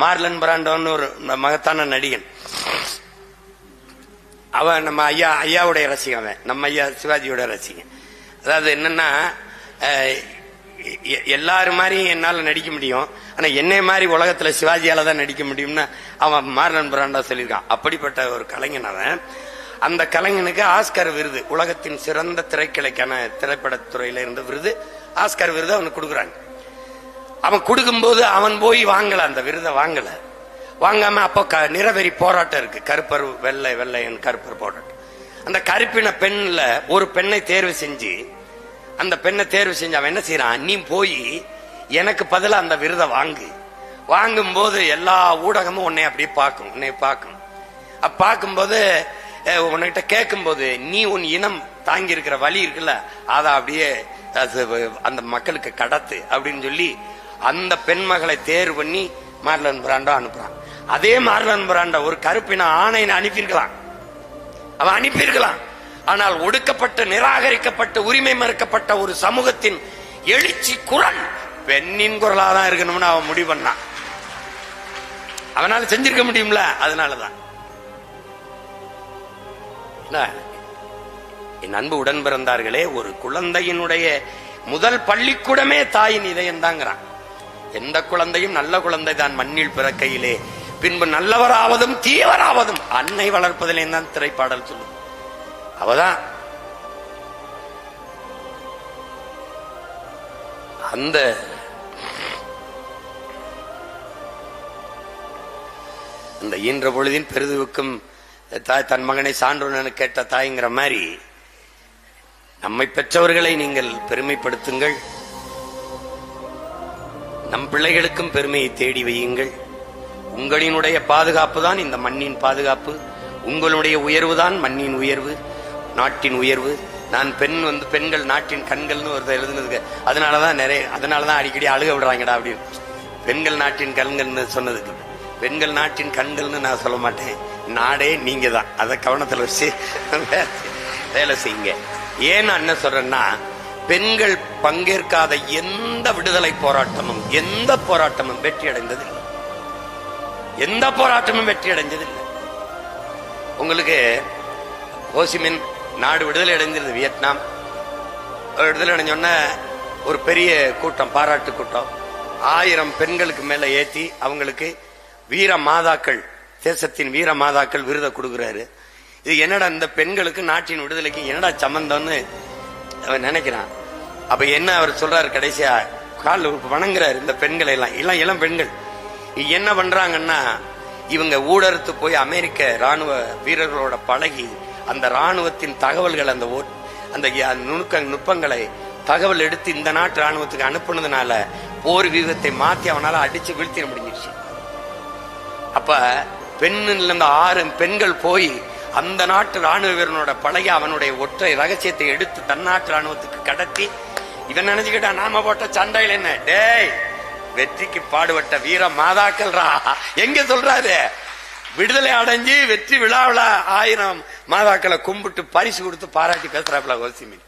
Marlon பிராண்டோன்னு ஒரு மகத்தான நடிகன். அவன் நம்ம ஐயா ஐயாவுடைய ரசிகன் அவன். நம்ம ஐயா சிவாஜியோட ரசிகன். அதாவது என்னன்னா எ- எல்லாரும் மாதிரியும் என்னால நடிக்க முடியும். ஆனா என்னை மாதிரி உலகத்துல சிவாஜியால தான் நடிக்க முடியும்னு அவன் மார்லன் பிராண்டா சொல்லியிருக்கான். அப்படிப்பட்ட ஒரு கலைஞன் அவன். அந்த கலைஞனுக்கு ஆஸ்கர் விருது. உலகத்தின் சிறந்த திரைக்கலைக்கான திரைப்படத்துறையில இருந்த விருது. ஆஸ்கர் விருது அவனுக்கு கொடுக்குறாங்க. அவன் கொடுக்கும்போது அவன் போய் வாங்கல அந்த விருதை வாங்கல. வாங்காம அப்போ க- நிறவெறி போராட்டம் இருக்கு. கருப்பர் வெள்ளை வெள்ளையன் கருப்பர் போராட்டம். அந்த கருப்பின பெண்ல ஒரு பெண்ணை தேர்வு செஞ்சு அந்த பெண்ணை தேர்வு செஞ்சு அவன் என்ன செய்யறான் நீ போய் எனக்கு பதிலா அந்த விருதை வாங்கு. வாங்கும்போது எல்லா ஊடகமும் உன்னை அப்படியே பார்க்கும் உன்னை பார்க்கும். அப்ப பார்க்கும்போது அஹ், உன்கிட்ட கேட்கும்போது நீ உன் இனம் தாங்கி இருக்கிற வழி இருக்குல்ல அதை அப்படியே அது அந்த மக்களுக்கு கடத்து அப்படின்னு சொல்லி அந்த பெண்மகளை தேர்வு பண்ணி மார்லன் பிராண்டா அனுப்புறான். அதே மார்லன் பிராண்டோ ஒரு கருப்பின ஆணை அனுப்பியிருக்கலாம். அவன் அனுப்பியிருக்கலாம். ஆனால் ஒடுக்கப்பட்ட நிராகரிக்கப்பட்ட உரிமை மறுக்கப்பட்ட ஒரு சமூகத்தின் எழுச்சி குரல் பெண்ணின் குரலா தான் இருக்கணும்னு அவன் முடிவு பண்ணான். அவனால செஞ்சிருக்க முடியும்ல? அதனாலதான். என் அன்பு உடன் பிறந்தார்களே ஒரு குழந்தையினுடைய முதல் பள்ளிக்கூடமே தாயின் இதயம் தாங்கிறான் எந்த குழந்தையும் நல்ல குழந்தை தான் மண்ணில் பிறக்கையிலே. பின்பு நல்லவராவதும் தீயவராவதும். அன்னை வளர்ப்பதிலே தான் திரைப்பாடல் சொல்லும். அவதான். அந்த அந்த ஈன்ற பொழுதின் பெருதுவுக்கும் தாய் தன் மகனை சான்றோன்னு கேட்ட தாய்ங்கிற மாதிரி நம்மை பெற்றவர்களை நீங்கள் பெருமைப்படுத்துங்கள். நம் பிள்ளைகளுக்கும் பெருமையை தேடி வையுங்கள். உங்களினுடைய பாதுகாப்பு தான் இந்த மண்ணின் பாதுகாப்பு. உங்களுடைய உயர்வு தான் மண்ணின் உயர்வு. நாட்டின் உயர்வு. நான் பெண் வந்து பெண்கள் நாட்டின் கண்கள்னு ஒருத்தர் எழுதுனதுக்கு அதனாலதான் நிறைய அதனாலதான் அடிக்கடி அழுக விடுறாங்கடா அப்படின்னு. பெண்கள் நாட்டின் கண்கள்னு சொன்னதுக்கு. பெண்கள் நாட்டின் கண்கள்னு நான் சொல்ல மாட்டேன். நாடே நீங்க தான் அதை கவனத்தில் வச்சு வேலை செய்யுங்க. ஏன் நான் என்ன சொல்றேன்னா பெண்கள் பங்கேற்காத எந்த விடுதலை போராட்டமும் எந்த போராட்டமும் வெற்றி அடைந்ததில்லை. எந்த போராட்டமும் வெற்றி அடைஞ்சதில்லை. உங்களுக்கு ஹோசிமின் நாடு விடுதலை அடைஞ்சிருது வியட்நாம். விடுதலை அடைஞ்சோன்ன ஒரு பெரிய கூட்டம் பாராட்டு கூட்டம். ஆயிரம் பெண்களுக்கு மேல ஏத்தி அவங்களுக்கு வீர மாதாக்கள் தேசத்தின் வீர மாதாக்கள் விருதை கொடுக்குறாரு. இது என்னடா இந்த பெண்களுக்கு நாட்டின் விடுதலைக்கு என்னடா சம்பந்தம்னு அவன் நினைக்கிறான். அப்ப என்ன அவர் சொல்றாரு கடைசியா? கால் வணங்குறாரு இந்த பெண்களை எல்லாம். எல்லாம் இளம் பெண்கள். என்ன பண்றாங்கன்னா இவங்க ஊடறுத்து போய் அமெரிக்க ராணுவ வீரர்களோட பழகி அந்த ராணுவத்தின் தகவல்கள் அந்த அந்த நுணுக்க நுட்பங்களை தகவல் எடுத்து இந்த நாட்டு ராணுவத்துக்கு அனுப்புனதுனால போர் வீதத்தை மாத்தி அவனால அடிச்சு வீழ்த்திட முடிஞ்சிருச்சு. அப்ப பெண்ணில் இருந்த ஆறு பெண்கள் போய் அந்த நாட்டு ராணுவ வீரனோட பழகி அவனுடைய ஒற்றை ரகசியத்தை எடுத்து தன்னாட்டு ராணுவத்துக்கு கடத்தி இவன் நினைச்சுக்கிட்டா நாம போட்ட சண்டையில் என்ன? டேய் வெற்றிக்கு பாடுபட்ட வீர மாதாக்கள்ரா. எங்க சொல்றாரு? விடுதலை அடைஞ்சு வெற்றி விழாவில் ஆயிரம் மாதாக்களை கும்பிட்டு பரிசு கொடுத்து பாராட்டி பேசுறாப்புல கோசிமின்.